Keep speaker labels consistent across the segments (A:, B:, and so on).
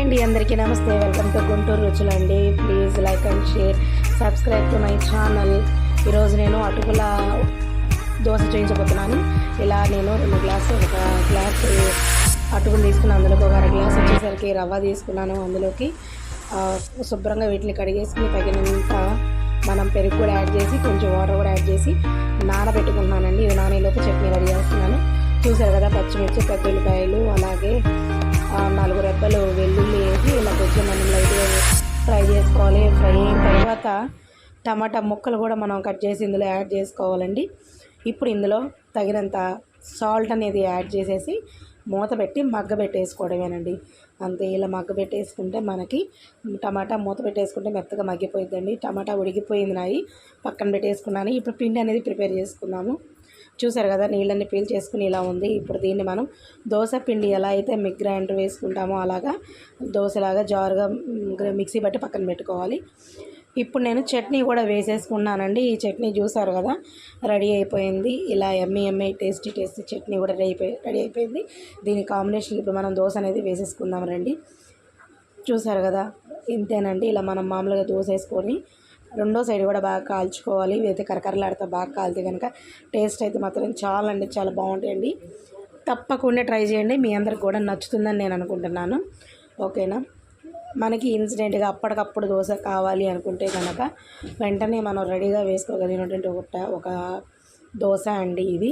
A: Hi అండి అందరికీ నమస్తే. వెల్కమ్ టు గుంటూరు రుచులు అండి please like and share subscribe to my channel ఈరోజు నేను అటుకుల దోశ చేయించబోతున్నాను. ఇలా నేను రెండు గ్లాసు ఒక గ్లాస్ అటుకులు తీసుకున్నాను అందులోకి ఒక అర గ్లాస్ వచ్చేసరికి రవ్వ తీసుకున్నాను. అందులోకి శుభ్రంగా వీటిని కడిగేసుకుని తగినంత మనం పెరుగు కూడా యాడ్ చేసి కొంచెం వాటర్ కూడా యాడ్ చేసి నానబెట్టుకుంటున్నానండి. ఇది నానేలోపు చట్నీ రెడీ చేస్తున్నాను. చూసారు కదా పచ్చిమిర్చి పెద్ద ఉల్లిపాయలు అలాగే తర్వాత టమాటా ముక్కలు కూడా మనం కట్ చేసి ఇందులో యాడ్ చేసుకోవాలండి. ఇప్పుడు ఇందులో తగినంత సాల్ట్ అనేది యాడ్ చేసేసి మూత పెట్టి మగ్గ పెట్టేసుకోవడమేనండి. అంతే ఇలా మగ్గ పెట్టేసుకుంటే మనకి టమాటా మూత పెట్టేసుకుంటే మెత్తగా మగ్గిపోయిందండి టమాటా ఉడికిపోయింది నాయి పక్కన పెట్టేసుకున్నాను. ఇప్పుడు పిండి అనేది ప్రిపేర్ చేసుకున్నాము. చూసారు కదా నీళ్ళని పీల్ చేసుకుని ఇలా ఉంది. ఇప్పుడు దీన్ని మనం దోశ పిండి ఎలా అయితే మిగ్ గ్రైండర్ వేసుకుంటామో అలాగా దోశలాగా జారుగా మిక్సీ బట్టి పక్కన పెట్టుకోవాలి. ఇప్పుడు నేను చట్నీ కూడా వేసేసుకున్నానండి. ఈ చట్నీ చూసారు కదా రెడీ అయిపోయింది. ఇలా ఎమ్మి ఎమ్మి టేస్టీ టేస్టీ చట్నీ కూడా రెడీ అయిపోయి రెడీ అయిపోయింది. దీని కాంబినేషన్ ఇప్పుడు మనం దోశ అనేది వేసేసుకుందాం రండి. చూసారు కదా ఇంతేనండి. ఇలా మనం మామూలుగా దోశ వేసుకొని రెండో సైడ్ కూడా బాగా కాల్చుకోవాలి. ఇవైతే కరకరలాడితే బాగా కాలితే కనుక టేస్ట్ అయితే మాత్రం చాలా అంటే చాలా బాగుంటాయండి. తప్పకుండా ట్రై చేయండి. మీ అందరికి కూడా నచ్చుతుందని నేను అనుకుంటున్నాను. ఓకేనా? మనకి ఇన్సిడెంట్గా అప్పటికప్పుడు దోశ కావాలి అనుకుంటే కనుక వెంటనే మనం రెడీగా వేసుకోగలిగినటువంటి ఒక ఒక దోశ అండి ఇది.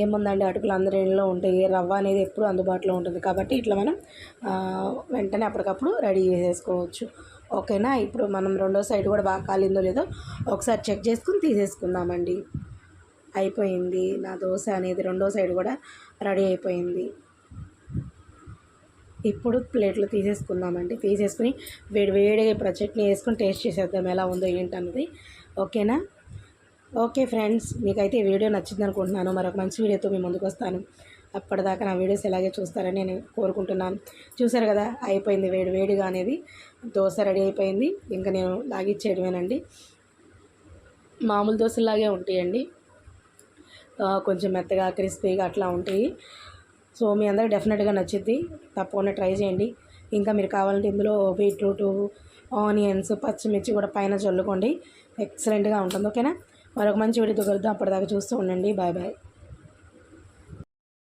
A: ఏముందండి? అటుకులు అందరి ఇంట్లో ఉంటాయి రవ్వ అనేది ఎప్పుడు అందుబాటులో ఉంటుంది. కాబట్టి ఇట్లా మనం వెంటనే అప్పటికప్పుడు రెడీ చేసేసుకోవచ్చు ఓకేనా? ఇప్పుడు మనం రెండో సైడ్ కూడా బాగా కాలిందో లేదో ఒకసారి చెక్ చేసుకుని తీసేసుకుందామండి. అయిపోయింది. నా దోశ అనేది రెండో సైడ్ కూడా రెడీ అయిపోయింది. ఇప్పుడు ప్లేట్లు తీసేసుకుందామండి. తీసేసుకుని వేడి వేడిగా ఇప్పుడు చట్నీ వేసుకుని టేస్ట్ చేసేద్దాం ఎలా ఉందో ఏంటన్నది. ఓకేనా? ఓకే ఫ్రెండ్స్ మీకైతే ఈ వీడియో నచ్చింది అనుకుంటున్నాను. మరొక మంచి వీడియోతో మీ ముందుకు వస్తాను. అప్పటిదాకా నా వీడియోస్ ఎలాగే చూస్తారని నేను కోరుకుంటున్నాను. చూసారు కదా అయిపోయింది వేడి వేడిగా అనేది. దోశ రెడీ అయిపోయింది. ఇంకా నేను లాగిచ్చేయడమేనండి మామూలు దోశలాగే ఉంటాయండి. కొంచెం మెత్తగా క్రిస్పీగా అట్లా ఉంటాయి. సో మీ అందరికి డెఫినెట్గా నచ్చుద్ది తప్పకుండా ట్రై చేయండి. ఇంకా మీరు కావాలంటే ఇందులో బీట్రూట్ ఆనియన్స్ పచ్చిమిర్చి కూడా పైన చల్లుకోండి. ఎక్సలెంట్గా ఉంటుంది. ఓకేనా? మరొక మంచి వీడియోతో కలుద్దాం. అప్పటిదాకా చూస్తూ ఉండండి. Bye bye.